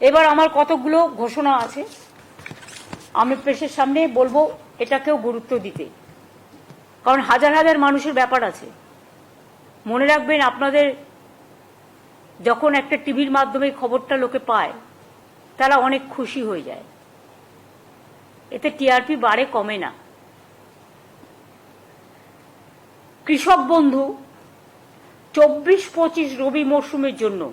এবার আমার কতগুলো ঘোষণা আছে। আমি প্রেসের সামনে বলব, এটাকেও গুরুত্ব দিতে। কারণ হাজার হাজার মানুষের ব্যাপার আছে। মনে রাখবেন, আপনাদের যখন একটা টিভির মাধ্যমে খবরটা লোকে পায়, তারা অনেক খুশি হয়ে যায়। এতে টিআরপি বাড়ে, কমে না। কৃষক বন্ধু, চব্বিশ পঁচিশ রবি মরশুমের জন্য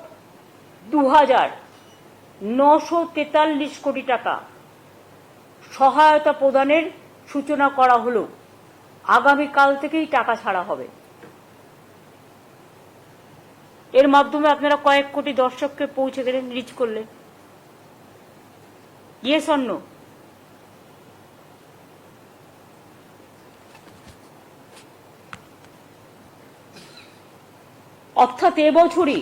দু হাজার নশো তেতাল্লিশ কোটি টাকা সহায়তা প্রদানের সূচনা করা হলো। আগামীকাল থেকেই টাকা ছাড়া হবে। এর মাধ্যমে আপনারা কয়েক কোটি দর্শককে পৌঁছে গেলেন রিচ করলেন। ইয়ে স্বর্ণ অর্থাৎ এবছরই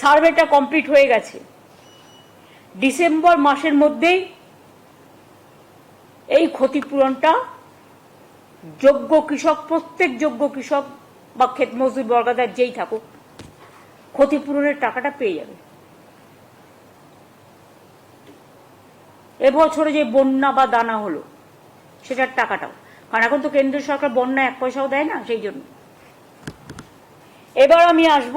সার্ভেটা কমপ্লিট হয়ে গেছে। ডিসেম্বর মাসের মধ্যেই এই ক্ষতিপূরণটা যোগ্য কৃষক, প্রত্যেক যোগ্য কৃষক বা ক্ষেত মজদুর বর্গাদার যেই থাকুক, ক্ষতিপূরণের টাকাটা পেয়ে যাবে। এবছরে যে বন্যা বা দানা হলো, সেটার টাকাটাও। কারণ এখন তো কেন্দ্র সরকার বন্যা এক পয়সাও দেয় না, সেই জন্য। এবার আমি আসব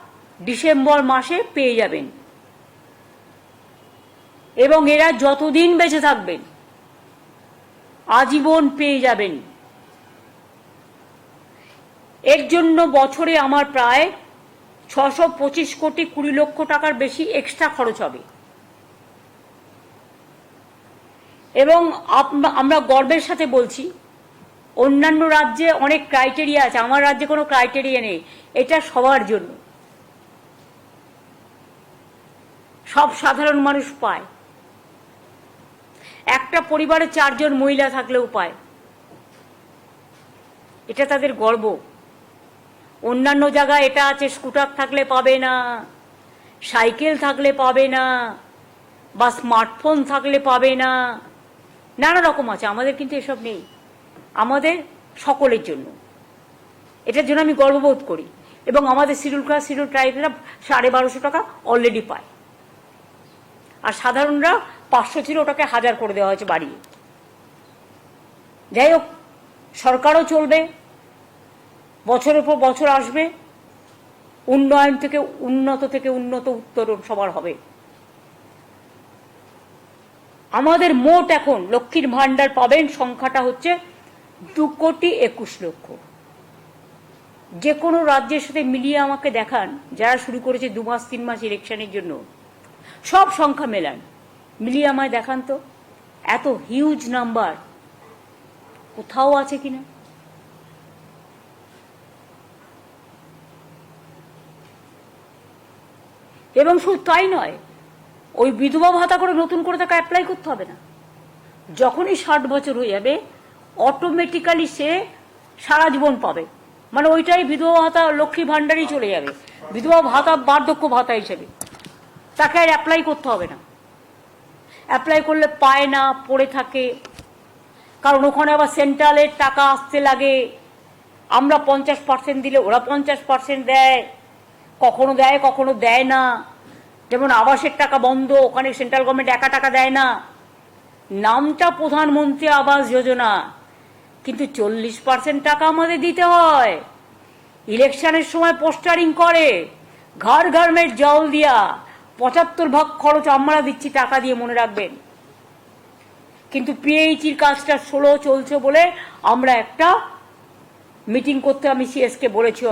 ডিসেম্বর মাসে পেয়ে যাবেন। এবং এরা যতদিন বেঁচে থাকবেন, আজীবন পেয়ে যাবেন। এর জন্য বছরে আমার প্রায় ছশো পঁচিশ কোটি কুড়ি লক্ষ টাকার বেশি এক্সট্রা খরচ হবে। এবং আমরা গর্বের সাথে বলছি, অন্যান্য রাজ্যে অনেক ক্রাইটেরিয়া আছে, আমার রাজ্যে কোনো ক্রাইটেরিয়া নেই, এটা সবার জন্য। সব সাধারণ মানুষ পায়। একটা পরিবারে চারজন মহিলা থাকলেও পায়। এটা তাদের গর্ব। অন্যান্য জায়গায় এটা আছে, স্কুটার থাকলে পাবে না, সাইকেল থাকলে পাবে না, বা স্মার্টফোন থাকলে পাবে না, নানা রকম আছে, আমাদের কিন্তু এসব নেই। আমাদের সকলের জন্য। এটার জন্য আমি গর্ববোধ করি। এবং আমাদের শিডিউল ক্লাস, শিডিউল ট্রাইবেরা সাড়ে বারোশো টাকা অলরেডি পায়। আর সাধারণরা পাঁচশো ছিল, ওটাকে হাজার করে দেওয়া হয়েছে বাড়িয়ে। যাই হোক, সরকারও চলবে, বছরের পর বছর আসবে, উন্নয়ন থেকে উন্নত থেকে উন্নত উত্তরণ সবার হবে। আমাদের মোট এখন লক্ষ্মীর ভাণ্ডার পাবেন সংখ্যাটা হচ্ছে দু কোটি একুশ লক্ষ। যে কোনো রাজ্যের সাথে মিলিয়ে আমাকে দেখান, যারা শুরু করেছে দু মাস, তিন মাস ইলেকশনের জন্য। সব সংখ্যা মেলান। মিলিয়ে আমায় দেখান তো, এত হিউজ নাম্বার কোথাও আছে কিনা? এবং শুধু তাই নয়, ওই বিধবা ভাতা করে নতুন করে তাকে অ্যাপ্লাই করতে হবে না। যখনই ষাট বছর হয়ে যাবে অটোমেটিক্যালি সে সারা জীবন পাবে। মানে ওইটাই বিধবা ভাতা লক্ষ্মী ভাণ্ডারই চলে যাবে। বিধবা ভাতা বার্ধক্য ভাতা হিসেবে। তাকে আর অ্যাপ্লাই করতে হবে না। অ্যাপ্লাই করলে পায় না, পড়ে থাকে। কারণ ওখানে আবার সেন্ট্রালের টাকা আসতে লাগে। আমরা পঞ্চাশ পার্সেন্ট দিলে ওরা পঞ্চাশ পার্সেন্ট দেয়। কখনো দেয় কখনো দেয় না। যেমন আবাসের টাকা বন্ধ, ওখানে সেন্ট্রাল গভর্নমেন্ট একা টাকা দেয় না। নামটা প্রধানমন্ত্রী আবাস যোজনা। কিন্তু চল্লিশ পার্সেন্ট টাকা আমাদের দিতে হয়। ইলেকশনের সময় পোস্টারিং করে। ঘর ঘর মেট জল দিয়া। পঁচাত্তর ভাগ খরচ আমরা দিচ্ছি টাকা দিয়ে মনে রাখবেন। কিন্তু পিএইচির কাজটা ষোলো চলছে বলে আমরা একটা মিটিং করতে আমি সিএসকে বলেছি।